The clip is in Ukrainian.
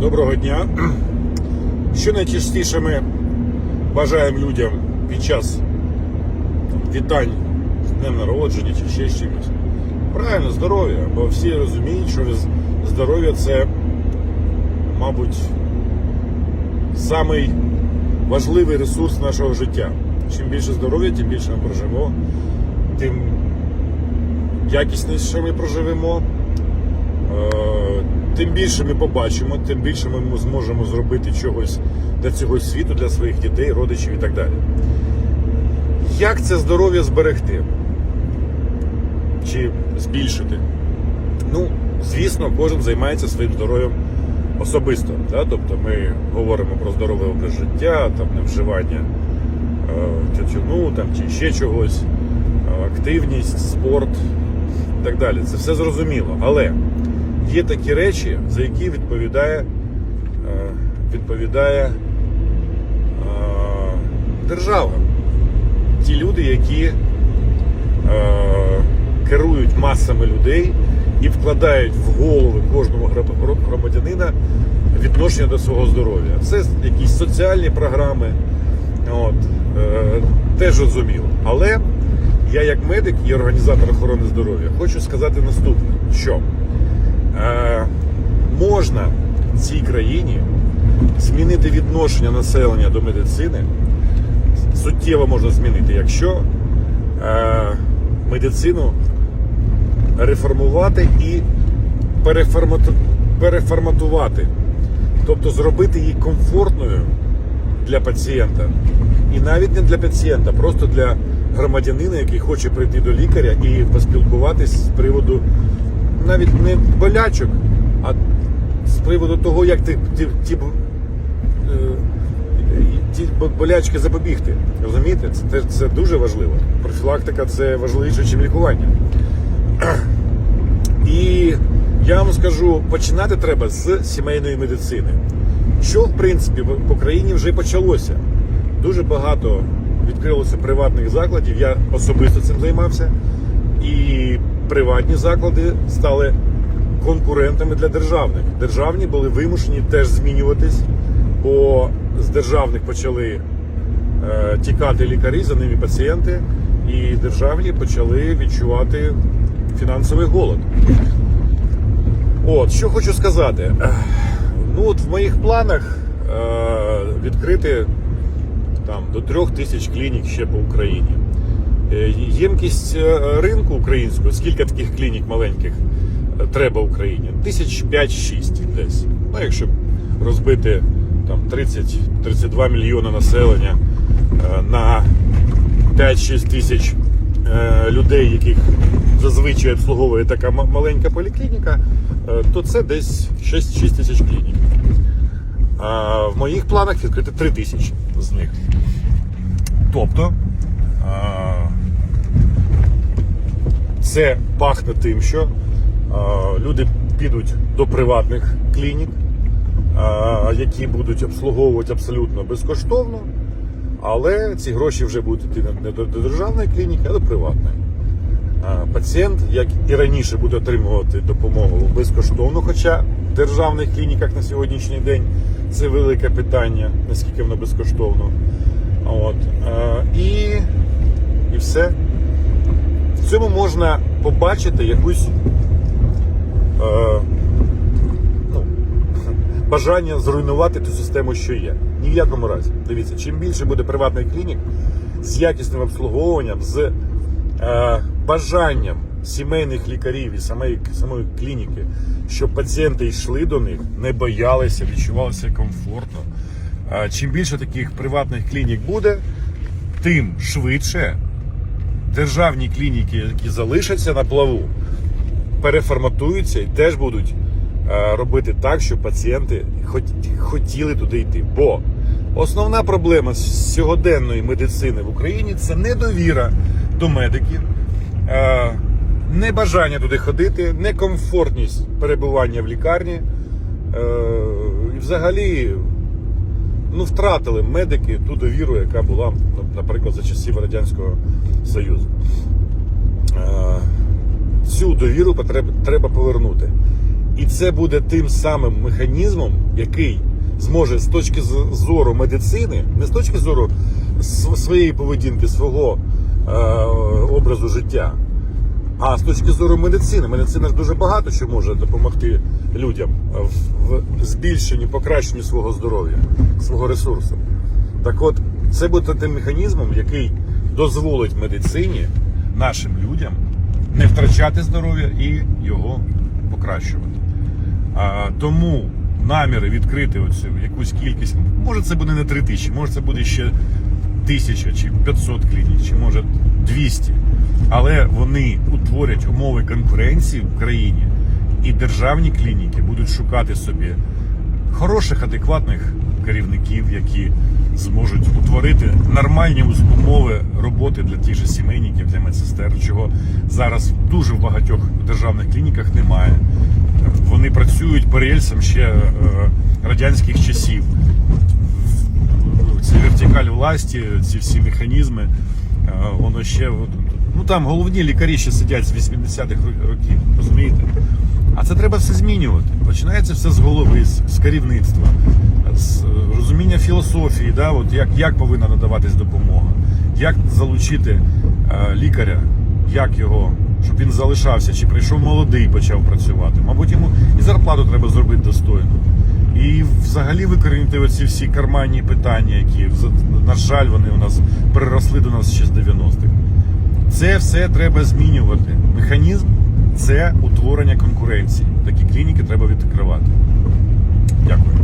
Доброго дня. Що найчастіше ми бажаємо людям під час вітань з днем народження чи ще з чимось? Правильно, здоров'я, бо всі розуміють, що здоров'я це, мабуть, самий важливий ресурс нашого життя. Чим більше здоров'я, тим більше ми проживемо, тим якісніше ми проживемо. Тим більше ми побачимо, тим більше ми зможемо зробити чогось для цього світу, для своїх дітей, родичів і так далі. Як це здоров'я зберегти? Чи збільшити? Ну, звісно, кожен займається своїм здоров'ям особисто. Да? Тобто ми говоримо про здоровий образ життя, там, невживання е, тютюну там, чи ще чогось, е, активність, спорт і так далі. Це все зрозуміло. Але є такі речі, за які відповідає, е, відповідає е, держава. Ті люди, які е, керують масами людей і вкладають в голови кожного громадянина відношення до свого здоров'я. Це якісь соціальні програми, от, теж розуміло. Але я, як медик і організатор охорони здоров'я, хочу сказати наступне: що можна в цій країні змінити відношення населення до медицини. Суттєво можна змінити, якщо е, медицину реформувати і переформатувати, тобто зробити її комфортною для пацієнта. І навіть не для пацієнта, просто для громадянина, який хоче прийти до лікаря і поспілкуватись з приводу навіть не болячок, а з приводу того, як ти, ті, е, ті болячки запобігти. Розумієте? Це, це дуже важливо. Профілактика це важливіше, ніж лікування. І я вам скажу, починати треба з сімейної медицини. Що, в принципі, по країні вже почалося. Дуже багато відкрилося приватних закладів. Я особисто цим займався. І приватні заклади стали конкурентами для державних. Державні були вимушені теж змінюватись, бо з державних почали е, тікати лікарі, за ними пацієнти, і державні почали відчувати фінансовий голод. От, що хочу сказати. Ну, от в моїх планах е, відкрити там до трьох тисяч клінік ще по Україні. Е, Ємкість е, ринку українського, скільки таких клінік маленьких е, треба Україні? Тисяч 5-6 десь. Ну, якщо розбити там 30-32 мільйони населення на 5-6 тисяч людей, яких зазвичай обслуговує така маленька поліклініка, то це десь 6, 6 тисяч клінік. А в моїх планах відкрити 3 тисячі з них. Тобто це пахне тим, що а, люди підуть до приватних клінік, а, які будуть обслуговувати абсолютно безкоштовно, але ці гроші вже будуть йти не до, державної клініки, а до приватної. А, Пацієнт, як і раніше, буде отримувати допомогу безкоштовно, хоча в державних клініках на сьогоднішній день це велике питання, наскільки воно безкоштовно. От. Е, І, і все. В цьому можна побачити якусь е, ну, бажання зруйнувати ту систему, що є. Ні в якому разі. Дивіться, чим більше буде приватних клінік з якісним обслуговуванням, з е, бажанням сімейних лікарів і самої, самої клініки, щоб пацієнти йшли до них, не боялися, відчувалися комфортно. А Чим більше таких приватних клінік буде, тим швидше державні клініки, які залишаться на плаву, переформатуються і теж будуть е, робити так, щоб пацієнти хотіли туди йти. Бо основна проблема сьогоденної медицини в Україні це недовіра до медиків, е, небажання туди ходити, некомфортність перебування в лікарні. е, І взагалі ну, втратили медики ту довіру, яка була, ну, наприклад, за часів Радянського Союзу. Е, Цю довіру треба повернути. І це буде тим самим механізмом, який зможе з точки зору медицини, не з точки зору своєї поведінки, свого е, образу життя, а з точки зору медицини. Медицина ж дуже багато що може допомогти людям в, збільшенні, покращенні свого здоров'я, свого ресурсу. Так от, це буде тим механізмом, який дозволить медицині, нашим людям не втрачати здоров'я і його покращувати. А, тому наміри відкрити оцю якусь кількість, може це буде не 3 тисячі, може це буде ще тисяча чи 500 клінік, чи може 200. Але вони утворять умови конкуренції в країні, і державні клініки будуть шукати собі хороших, адекватних керівників, які зможуть утворити нормальні умови роботи для тих же сімейників, для медсестер, чого зараз дуже в багатьох державних клініках немає. Вони працюють по рельсам ще е, радянських часів. Ці вертикаль власті, ці всі механізми, е, воно ще там головні лікарі ще сидять з 80-х років, розумієте? А це треба все змінювати. Починається все з голови, з, керівництва, з е, розуміння філософії, да, от як, як повинна надаватись допомога, як залучити е, лікаря, як його, щоб він залишався, чи прийшов молодий і почав працювати. Мабуть, йому і зарплату треба зробити достойну. І взагалі викорінити оці всі карманні питання, які на жаль, вони у нас переросли до нас ще з 90-х. Це все треба змінювати. Механізм це утворення конкуренції. Такі клініки треба відкривати. Дякую.